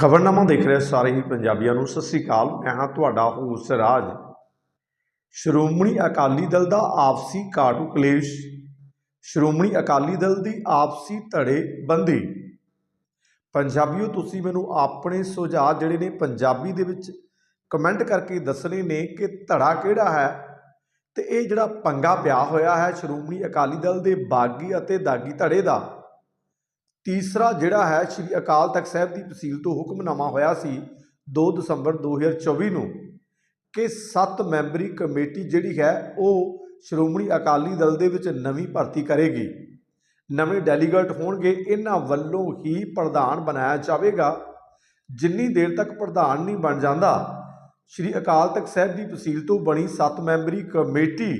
ਖਬਰਨਾਮਾ ਦੇਖ ਰਹੇ ਸਾਰੇ ਹੀ ਪੰਜਾਬੀਆਂ ਨੂੰ। ਸਤਿ ਸ੍ਰੀ ਅਕਾਲ, ਮੈਂ ਹਾਂ ਤੁਹਾਡਾ ਹੋਸ ਰਾਜ। ਸ਼੍ਰੋਮਣੀ ਅਕਾਲੀ ਦਲ ਦਾ ਆਪਸੀ ਕਾਟੂ ਕਲੇਸ਼, ਸ਼੍ਰੋਮਣੀ ਅਕਾਲੀ ਦਲ ਦੀ ਆਪਸੀ ਧੜੇ ਬੰਦੀ। ਪੰਜਾਬੀਓ, ਤੁਸੀਂ ਮੈਨੂੰ ਆਪਣੇ ਸੁਝਾਅ ਜਿਹੜੇ ਨੇ ਪੰਜਾਬੀ ਦੇ ਵਿੱਚ ਕਮੈਂਟ ਕਰਕੇ ਦੱਸਣੇ ਨੇ ਕਿ ਧੜਾ ਕਿਹੜਾ ਹੈ ਤੇ ਇਹ ਜਿਹੜਾ ਪੰਗਾ ਪਿਆ ਹੋਇਆ ਹੈ ਸ਼੍ਰੋਮਣੀ ਅਕਾਲੀ ਦਲ ਦੇ ਬਾਗੀ ਅਤੇ ਦਾਗੀ ਧੜੇ ਦਾ ਤੀਸਰਾ ਜਿਹੜਾ ਹੈ ਸ੍ਰੀ ਅਕਾਲ ਤਖਤ ਸਾਹਿਬ ਦੀ ਤਹਿਸੀਲ ਤੋਂ ਹੁਕਮਨਾਮਾ ਹੋਇਆ ਸੀ 2 ਦਸੰਬਰ 2024 ਨੂੰ ਕਿ 7 ਮੈਂਬਰੀ ਕਮੇਟੀ ਜਿਹੜੀ ਹੈ ਉਹ ਸ਼੍ਰੋਮਣੀ ਅਕਾਲੀ ਦਲ ਦੇ ਵਿੱਚ ਨਵੀਂ ਭਰਤੀ ਕਰੇਗੀ। ਨਵੇਂ ਡੈਲੀਗੇਟ ਹੋਣਗੇ, ਇਹਨਾਂ ਵੱਲੋਂ ਹੀ ਪ੍ਰਧਾਨ ਬਣਾਇਆ ਜਾਵੇਗਾ। ਜਿੰਨੀ ਦੇਰ ਤੱਕ ਪ੍ਰਧਾਨ ਨਹੀਂ ਬਣ ਜਾਂਦਾ, ਸ੍ਰੀ ਅਕਾਲ ਤਖਤ ਸਾਹਿਬ ਦੀ ਤਹਿਸੀਲ ਤੋਂ ਬਣੀ 7 ਮੈਂਬਰੀ ਕਮੇਟੀ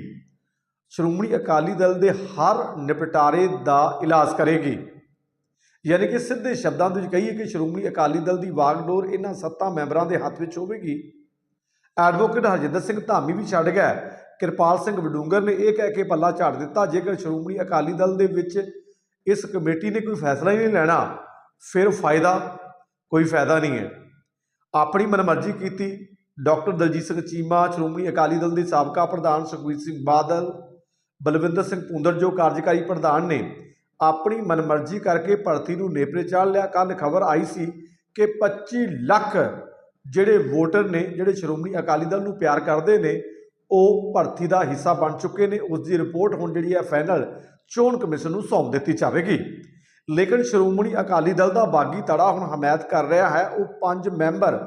ਸ਼੍ਰੋਮਣੀ ਅਕਾਲੀ ਦਲ ਦੇ ਹਰ ਨਿਪਟਾਰੇ ਦਾ ਇਲਾਜ ਕਰੇਗੀ। ਯਾਨੀ ਕਿ ਸਿੱਧੇ ਸ਼ਬਦਾਂ ਵਿੱਚ ਕਹੀਏ ਕਿ ਸ਼੍ਰੋਮਣੀ ਅਕਾਲੀ ਦਲ ਦੀ ਵਾਗਡੋਰ ਇਹਨਾਂ ਸੱਤਾ ਮੈਂਬਰਾਂ ਦੇ ਹੱਥ ਵਿੱਚ ਹੋਵੇਗੀ। ਐਡਵੋਕੇਟ ਹਰਜਿੰਦਰ ਸਿੰਘ ਧਾਮੀ ਵੀ ਛੱਡ ਗਿਆ। ਕਿਰਪਾਲ ਸਿੰਘ ਵਡੂੰਗਰ ਨੇ ਇਹ ਕਹਿ ਕੇ ਪੱਲਾ ਝਾੜ ਦਿੱਤਾ, ਜੇਕਰ ਸ਼੍ਰੋਮਣੀ ਅਕਾਲੀ ਦਲ ਦੇ ਵਿੱਚ ਇਸ ਕਮੇਟੀ ਨੇ ਕੋਈ ਫੈਸਲਾ ਹੀ ਨਹੀਂ ਲੈਣਾ, ਫਿਰ ਫਾਇਦਾ, ਕੋਈ ਫਾਇਦਾ ਨਹੀਂ ਹੈ। ਆਪਣੀ ਮਨਮਰਜ਼ੀ ਕੀਤੀ, ਡਾਕਟਰ ਦਲਜੀਤ ਸਿੰਘ ਚੀਮਾ, ਸ਼੍ਰੋਮਣੀ ਅਕਾਲੀ ਦਲ ਦੇ ਸਾਬਕਾ ਪ੍ਰਧਾਨ ਸੁਖਬੀਰ ਸਿੰਘ ਬਾਦਲ, ਬਲਵਿੰਦਰ ਸਿੰਘ ਪੁੰਦਰ ਜੋ ਕਾਰਜਕਾਰੀ ਪ੍ਰਧਾਨ ਨੇ ਆਪਣੀ ਮਨਮਰਜ਼ੀ ਕਰਕੇ ਭਰਤੀ ਨੂੰ ਨੇਪਰੇ ਚਾੜ ਲਿਆ। ਕੱਲ ਖਬਰ ਆਈ ਸੀ ਕਿ 25 ਲੱਖ ਜਿਹੜੇ ਵੋਟਰ ਨੇ, ਜਿਹੜੇ ਸ਼੍ਰੋਮਣੀ ਅਕਾਲੀ ਦਲ ਨੂੰ ਪਿਆਰ ਕਰਦੇ ਨੇ, ਉਹ ਭਰਤੀ ਦਾ ਹਿੱਸਾ ਬਣ ਚੁੱਕੇ ਨੇ। ਉਸ ਦੀ ਰਿਪੋਰਟ ਹੁਣ ਜਿਹੜੀ ਹੈ ਫਾਈਨਲ ਚੋਣ ਕਮਿਸ਼ਨ ਨੂੰ ਸੌਂਪ ਦਿੱਤੀ ਜਾਵੇਗੀ। ਲੇਕਿਨ ਸ਼੍ਰੋਮਣੀ ਅਕਾਲੀ ਦਲ ਦਾ ਬਾਗੀ ਤੜਾ ਹੁਣ ਹਮਾਇਤ ਕਰ ਰਿਹਾ ਹੈ। ਉਹ ਪੰਜ ਮੈਂਬਰ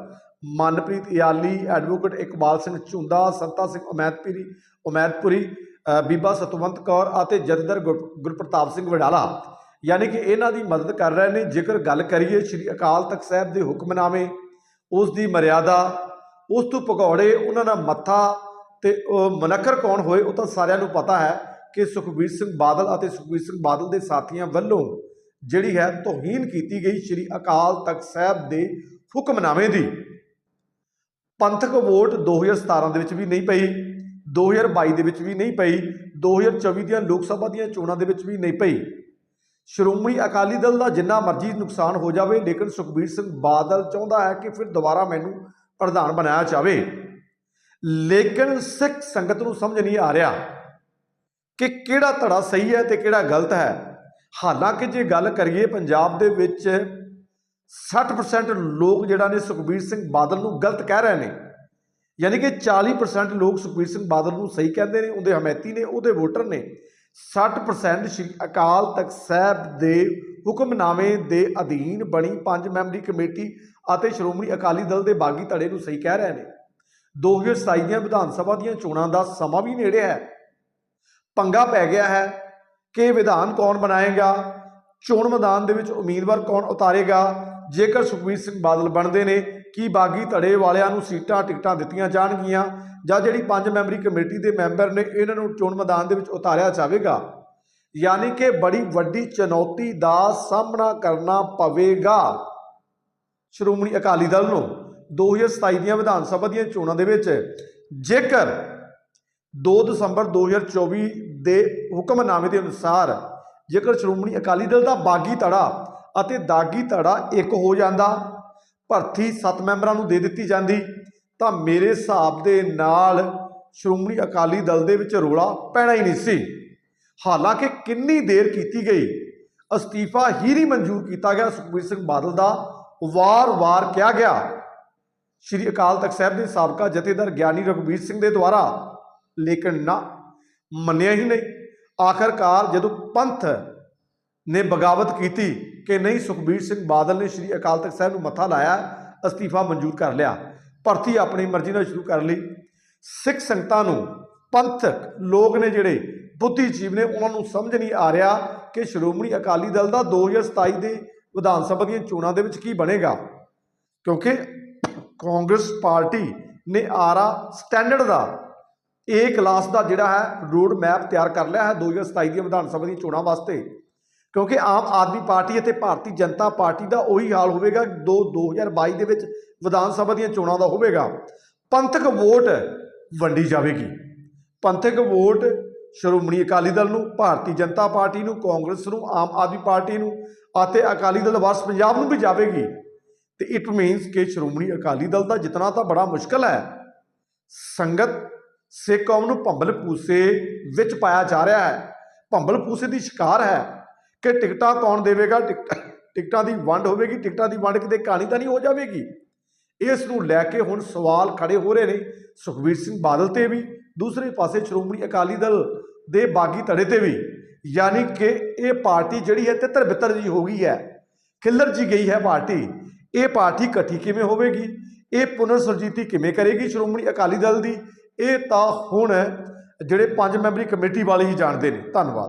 ਮਨਪ੍ਰੀਤ ਇਆਲੀ, ਐਡਵੋਕੇਟ ਇਕਬਾਲ ਸਿੰਘ ਝੁੰਦਾ ਸੰਤਾ ਸਿੰਘ ਉਮੈਦਪੁਰੀ ਉਮੈਦਪੁਰੀ ਬੀਬਾ ਸਤਵੰਤ ਕੌਰ ਅਤੇ ਜਥੇਦਾਰ ਗੁਰ- ਗੁਰਪ੍ਰਤਾਪ ਸਿੰਘ ਵਡਾਲਾ। ਯਾਨੀ ਕਿ ਇਹਨਾਂ ਦੀ ਮਦਦ ਕਰ ਰਹੇ ਨੇ। ਜੇਕਰ ਗੱਲ ਕਰੀਏ ਸ੍ਰੀ ਅਕਾਲ ਤਖਤ ਸਾਹਿਬ ਦੇ ਹੁਕਮਨਾਮੇ, ਉਸ ਦੀ ਮਰਿਆਦਾ, ਉਸ ਤੋਂ ਪਕੌੜੇ ਉਹਨਾਂ ਦਾ ਮੱਥਾ ਤੇ ਉਹ ਮਨਕਰ ਕੌਣ ਹੋਏ, ਉਹ ਤਾਂ ਸਾਰਿਆਂ ਨੂੰ ਪਤਾ ਹੈ ਕਿ ਸੁਖਬੀਰ ਸਿੰਘ ਬਾਦਲ ਅਤੇ ਸੁਖਬੀਰ ਸਿੰਘ ਬਾਦਲ ਦੇ ਸਾਥੀਆਂ ਵੱਲੋਂ ਜਿਹੜੀ ਹੈ ਤੋਹੀਨ ਕੀਤੀ ਗਈ ਸ੍ਰੀ ਅਕਾਲ ਤਖਤ ਸਾਹਿਬ ਦੇ ਹੁਕਮਨਾਮੇ ਦੀ। ਪੰਥਕ ਵੋਟ 2017 ਦੇ ਵਿੱਚ ਵੀ ਨਹੀਂ ਪਈ। 2022 ਦੇ ਵਿੱਚ ਵੀ ਨਹੀਂ ਪਈ 2024 ਦੀਆਂ ਲੋਕ ਸਭਾ ਦੀਆਂ ਚੋਣਾਂ ਦੇ ਵਿੱਚ ਵੀ ਨਹੀਂ ਪਈ। ਸ਼੍ਰੋਮਣੀ ਅਕਾਲੀ ਦਲ ਦਾ ਜਿੰਨਾ ਮਰਜ਼ੀ ਨੁਕਸਾਨ ਹੋ ਜਾਵੇ, ਲੇਕਿਨ ਸੁਖਬੀਰ ਸਿੰਘ ਬਾਦਲ ਚਾਹੁੰਦਾ ਹੈ ਕਿ ਫਿਰ ਦੁਬਾਰਾ ਮੈਨੂੰ ਪ੍ਰਧਾਨ ਬਣਾਇਆ ਜਾਵੇ। ਲੇਕਿਨ ਸਿੱਖ ਸੰਗਤ ਨੂੰ ਸਮਝ ਨਹੀਂ ਆ ਰਿਹਾ ਕਿ ਕਿਹੜਾ ਧੜਾ ਸਹੀ ਹੈ ਤੇ ਕਿਹੜਾ ਗਲਤ ਹੈ। ਹਾਲਾਂਕਿ ਜੇ ਗੱਲ ਕਰੀਏ ਪੰਜਾਬ ਦੇ ਵਿੱਚ 60% ਲੋਕ ਜਿਹੜਾ ਨੇ ਸੁਖਬੀਰ ਸਿੰਘ ਬਾਦਲ ਨੂੰ ਗਲਤ ਕਹਿ ਰਹੇ ਨੇ। ਯਾਨੀ ਕਿ 40% ਲੋਕ ਸੁਖਬੀਰ ਸਿੰਘ ਬਾਦਲ ਨੂੰ ਸਹੀ ਕਹਿੰਦੇ ਨੇ, ਉਹਦੇ ਹਮਾਇਤੀ ਨੇ, ਉਹਦੇ ਵੋਟਰ ਨੇ। 60% ਸ਼੍ਰੀ ਅਕਾਲ ਤਖਤ ਸਾਹਿਬ ਦੇ ਹੁਕਮਨਾਮੇ ਦੇ ਅਧੀਨ ਬਣੀ ਪੰਜ ਮੈਂਬਰੀ ਕਮੇਟੀ ਅਤੇ ਸ਼੍ਰੋਮਣੀ ਅਕਾਲੀ ਦਲ ਦੇ ਬਾਗੀ ਧੜੇ ਨੂੰ ਸਹੀ ਕਹਿ ਰਹੇ ਨੇ। 2027 ਦੀਆਂ ਵਿਧਾਨ ਸਭਾ ਦੀਆਂ ਚੋਣਾਂ ਦਾ ਸਮਾਂ ਵੀ ਨੇੜੇ ਹੈ। ਪੰਗਾ ਪੈ ਗਿਆ ਹੈ ਕਿ ਵਿਧਾਨ ਕੌਣ ਬਣਾਏਗਾ, ਚੋਣ ਮੈਦਾਨ ਦੇ ਵਿੱਚ ਉਮੀਦਵਾਰ ਕੌਣ ਉਤਾਰੇਗਾ, ਜੇਕਰ ਸੁਖਬੀਰ ਸਿੰਘ ਬਾਦਲ ਬਣਦੇ ਨੇ ਕਿ ਬਾਗੀ ਧੜੇ ਵਾਲਿਆਂ ਨੂੰ ਸੀਟਾਂ ਟਿਕਟਾਂ ਦਿੱਤੀਆਂ ਜਾਣਗੀਆਂ ਜਾਂ ਜਿਹੜੀ ਪੰਜ ਮੈਂਬਰੀ ਕਮੇਟੀ ਦੇ ਮੈਂਬਰ ਨੇ ਇਹਨਾਂ ਨੂੰ ਚੋਣ ਮੈਦਾਨ ਦੇ ਵਿੱਚ ਉਤਾਰਿਆ ਜਾਵੇਗਾ। ਯਾਨੀ ਕਿ ਬੜੀ ਵੱਡੀ ਚੁਣੌਤੀ ਦਾ ਸਾਹਮਣਾ ਕਰਨਾ ਪਵੇਗਾ। ਸ਼੍ਰੋਮਣੀ ਅਕਾਲੀ ਦਲ ਨੂੰ 2027 ਦੀਆਂ ਵਿਧਾਨ ਸਭਾ ਦੀਆਂ ਚੋਣਾਂ ਦੇ ਵਿੱਚ ਜੇਕਰ 2 ਦਸੰਬਰ 2024 ਦੇ ਹੁਕਮਨਾਮੇ ਦੇ ਅਨੁਸਾਰ ਜੇਕਰ ਸ਼੍ਰੋਮਣੀ ਅਕਾਲੀ ਦਲ ਦਾ ਬਾਗੀ ਧੜਾ ਅਤੇ ਦਾਗੀ ਧੜਾ ਇੱਕ ਹੋ ਜਾਂਦਾ ਭਰਤੀ 7 ਮੈਂਬਰਾਂ ਨੂੰ ਦੇ ਦਿੱਤੀ ਜਾਂਦੀ, ਤਾਂ ਮੇਰੇ ਹਿਸਾਬ ਦੇ ਨਾਲ ਸ਼੍ਰੋਮਣੀ ਅਕਾਲੀ ਦਲ ਦੇ ਵਿੱਚ ਰੋਲਾ ਪੈਣਾ ਹੀ ਨਹੀਂ ਸੀ। ਹਾਲਾਂਕਿ ਕਿੰਨੀ ਦੇਰ ਕੀਤੀ ਗਈ, ਅਸਤੀਫਾ ਹੀ ਨਹੀਂ ਮਨਜ਼ੂਰ ਕੀਤਾ ਗਿਆ, ਸੁਖਬੀਰ ਸਿੰਘ ਬਾਦਲ ਦਾ ਵਾਰ-ਵਾਰ ਕਿਹਾ ਗਿਆ। ਸ਼੍ਰੀ ਅਕਾਲ ਤਖਤ ਸਾਹਿਬ ਦੇ ਸਾਬਕਾ ਜਥੇਦਾਰ ਗਿਆਨੀ ਰਘਬੀਰ ਸਿੰਘ ਦੇ ਦੁਆਰਾ, ਲੇਕਿਨ ਨਾ, ਮੰਨਿਆ ਹੀ ਨਹੀਂ। ਆਖਰਕਾਰ ਜਦੋਂ ਪੰਥ ਨੇ ਬਗਾਵਤ ਕੀਤੀ ਕਿ ਨਹੀਂ, ਸੁਖਬੀਰ ਸਿੰਘ ਬਾਦਲ ਨੇ ਸ਼੍ਰੀ ਅਕਾਲ ਤਖਤ ਸਾਹਿਬ ਨੂੰ ਮੱਥਾ ਲਾਇਆ, ਅਸਤੀਫਾ ਮਨਜ਼ੂਰ ਕਰ ਲਿਆ। ਭਰਤੀ ਆਪਣੀ ਮਰਜ਼ੀ ਨਾਲ ਸ਼ੁਰੂ ਕਰ ਲਈ। ਸਿੱਖ ਸੰਗਤਾਂ ਨੂੰ ਪੰਥਕ ਲੋਕ ਨੇ ਜਿਹੜੇ ਬੁੱਧੀਜੀਵ ਨੇ, ਉਹਨਾਂ ਨੂੰ ਸਮਝ ਨਹੀਂ ਆ ਰਿਹਾ ਕਿ ਸ਼੍ਰੋਮਣੀ ਅਕਾਲੀ ਦਲ ਦਾ 2027 ਦੇ ਵਿਧਾਨ ਸਭਾ ਦੀਆਂ ਚੋਣਾਂ ਦੇ ਵਿੱਚ ਕੀ ਬਣੇਗਾ। ਕਿਉਂਕਿ ਕਾਂਗਰਸ ਪਾਰਟੀ ਨੇ ਆਰਾ ਸਟੈਂਡਰਡ ਦਾ ਏ ਕਲਾਸ ਦਾ ਜਿਹੜਾ ਹੈ ਰੋਡ ਮੈਪ ਤਿਆਰ ਕਰ ਲਿਆ ਹੈ 2027 ਦੀਆਂ ਵਿਧਾਨ ਸਭਾ ਦੀਆਂ ਚੋਣਾਂ ਵਾਸਤੇ। ਕਿਉਂਕਿ ਆਮ ਆਦਮੀ ਪਾਰਟੀ ਅਤੇ ਭਾਰਤੀ ਜਨਤਾ ਪਾਰਟੀ ਦਾ ਉਹੀ ਹਾਲ ਹੋਵੇਗਾ ਦੋ 2022 ਦੇ ਵਿੱਚ ਵਿਧਾਨ ਸਭਾ ਦੀਆਂ ਚੋਣਾਂ ਦਾ ਹੋਵੇਗਾ। ਪੰਥਕ ਵੋਟ ਵੰਡੀ ਜਾਵੇਗੀ। ਪੰਥਕ ਵੋਟ ਸ਼੍ਰੋਮਣੀ ਅਕਾਲੀ ਦਲ ਨੂੰ, ਭਾਰਤੀ ਜਨਤਾ ਪਾਰਟੀ ਨੂੰ, ਕਾਂਗਰਸ ਨੂੰ, ਆਮ ਆਦਮੀ ਪਾਰਟੀ ਨੂੰ ਅਤੇ ਅਕਾਲੀ ਦਲ ਵਾਰਸ ਪੰਜਾਬ ਨੂੰ ਵੀ ਜਾਵੇਗੀ। ਤੇ ਇਟ ਮੀਨਸ ਕਿ ਸ਼੍ਰੋਮਣੀ ਅਕਾਲੀ ਦਲ ਦਾ ਜਿਤਨਾ ਤਾਂ ਬੜਾ ਮੁਸ਼ਕਲ ਹੈ, ਸੰਗਤ ਸਿੱਖ ਕੌਮ ਨੂੰ ਭੰਬਲ ਪੂਸੇ ਵਿੱਚ ਪਾਇਆ ਜਾ ਰਿਹਾ ਹੈ। ਭੰਬਲ ਪੂਸੇ ਦੀ ਸ਼ਿਕਾਰ ਹੈ। ਕਿ ਟਿਕਟਾਂ ਕੌਣ ਦੇਵੇਗਾ? ਟਿਕਟ ਟਿਕਟਾਂ ਦੀ ਵੰਡ ਹੋਵੇਗੀ, ਟਿਕਟਾਂ ਦੀ ਵੰਡ ਕਿਤੇ ਕਹਾਣੀ ਤਾਂ ਨਹੀਂ ਹੋ ਜਾਵੇਗੀ। ਇਸ ਨੂੰ ਲੈ ਕੇ ਹੁਣ ਸਵਾਲ ਖੜੇ ਹੋ ਰਹੇ ਨੇ ਸੁਖਬੀਰ ਸਿੰਘ ਬਾਦਲ ਤੇ ਵੀ, ਦੂਸਰੇ ਪਾਸੇ ਸ਼੍ਰੋਮਣੀ ਅਕਾਲੀ ਦਲ ਦੇ ਬਾਗੀ ਧੜੇ ਤੇ ਵੀ। ਯਾਨੀ ਕਿ ਇਹ ਪਾਰਟੀ ਜਿਹੜੀ ਹੈ ਤਿੱਤਰ ਬਿੱਤਰ ਜੀ ਹੋ ਗਈ ਹੈ, ਖਿੱਲਰ ਜੀ ਗਈ ਹੈ ਪਾਰਟੀ। ਇਹ ਪਾਰਟੀ ਇਕੱਠੀ ਕਿਵੇਂ ਹੋਵੇਗੀ? ਇਹ ਪੁਨਰ ਸੁਰਜੀਤੀ ਕਿਵੇਂ ਕਰੇਗੀ ਸ਼੍ਰੋਮਣੀ ਅਕਾਲੀ ਦਲ ਦੀ? ਇਹ ਤਾਂ ਹੁਣ ਜਿਹੜੇ ਪੰਜ ਮੈਂਬਰੀ ਕਮੇਟੀ ਵਾਲੇ ਹੀ ਜਾਣਦੇ ਨੇ। ਧੰਨਵਾਦ।